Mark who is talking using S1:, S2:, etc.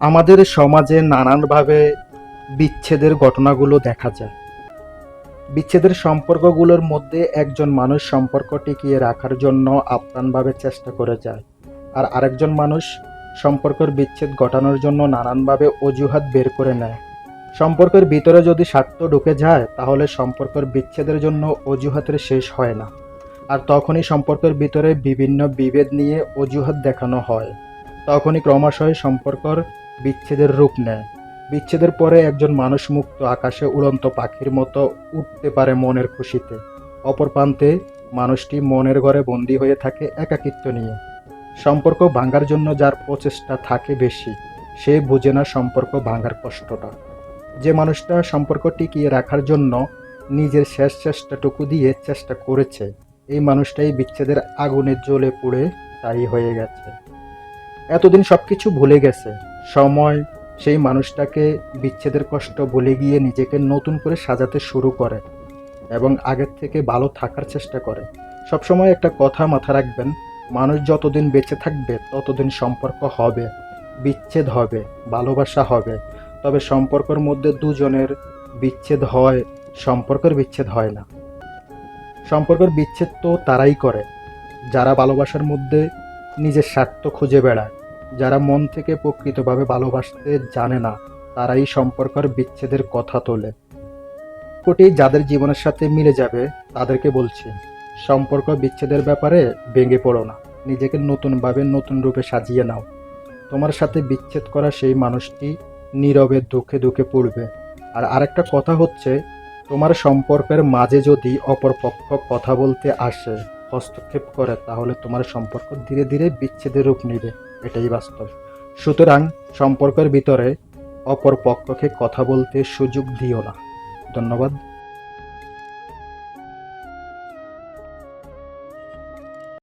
S1: আমাদের সমাজে নানানভাবে বিচ্ছেদের ঘটনাগুলো দেখা যায়। বিচ্ছেদের সম্পর্কগুলোর মধ্যে একজন মানুষ সম্পর্ক টিকিয়ে রাখার জন্য আপ্রাণভাবে চেষ্টা করে যায়, আর আরেকজন মানুষ সম্পর্কের বিচ্ছেদ ঘটানোর জন্য নানানভাবে অজুহাত বের করে নেয়। সম্পর্কের ভিতরে যদি স্বার্থ ঢুকে যায়, তাহলে সম্পর্কের বিচ্ছেদের জন্য অজুহাতের শেষ হয় না, আর তখনই সম্পর্কের ভিতরে বিভিন্ন বিভেদ নিয়ে অজুহাত দেখানো হয়। তখনই ক্রমশই সম্পর্কর বিচ্ছেদের রূপ নেয়। বিচ্ছেদের পরে একজন মানুষ মুক্ত আকাশে উড়ন্ত পাখির মতো উঠতে পারে মনের খুশিতে। অপর প্রান্তে মানুষটি মনের ঘরে বন্দী হয়ে থাকে একাকিত্ব নিয়ে। সম্পর্ক ভাঙার জন্য যার প্রচেষ্টা থাকে বেশি, সে বুঝে না সম্পর্ক ভাঙার কষ্টটা। যে মানুষটা সম্পর্ক টিকিয়ে রাখার জন্য নিজের শেষ চেষ্টাটুকু দিয়ে চেষ্টা করেছে, এই মানুষটাই বিচ্ছেদের আগুনে জ্বলে পুড়ে তাই হয়ে গেছে। এতদিন সব কিছু ভুলে গেছে। সময়, সেই মানুষটাকে বিচ্ছেদের কষ্ট ভুলে গিয়ে নিজেকে নতুন করে সাজাতে শুরু করে এবং আগের থেকে ভালো থাকার চেষ্টা করে। সবসময় একটা কথা মাথা রাখবেন, মানুষ যতদিন বেঁচে থাকবে, ততদিন সম্পর্ক হবে, বিচ্ছেদ হবে, ভালোবাসা হবে। তবে সম্পর্কের মধ্যে দুজনের বিচ্ছেদ হয়, সম্পর্কের বিচ্ছেদ হয় না। সম্পর্কের বিচ্ছেদ তো তারাই করে। যারা ভালোবাসার মধ্যে নিজের স্বার্থ খুঁজে বেড়ায়। যারা মন থেকে প্রকৃতভাবে ভালোবাসতে জানে না, তারাই সম্পর্কের বিচ্ছেদের কথা তোলে। কোটি যাদের জীবনের সাথে মিলে যাবে, তাদেরকে বলছি, সম্পর্ক বিচ্ছেদের ব্যাপারে ভেঙে পড়ো না। নিজেকে নতুনভাবে নতুন রূপে সাজিয়ে নাও। তোমার সাথে বিচ্ছেদ করা সেই মানুষটি নীরবে দুঃখে দুঃখে পড়বে। আর আরেকটা কথা হচ্ছে, তোমার সম্পর্কের মাঝে যদি অপরপক্ষ কথা বলতে আসে, হস্তক্ষেপ করে, তাহলে তোমার সম্পর্ক ধীরে ধীরে বিচ্ছেদের রূপ নেবে। এটাই বাস্তব। সুতরাং সম্পর্কের ভিতরে অপর পক্ষকে কথা বলতে সুযোগ দিও না। ধন্যবাদ।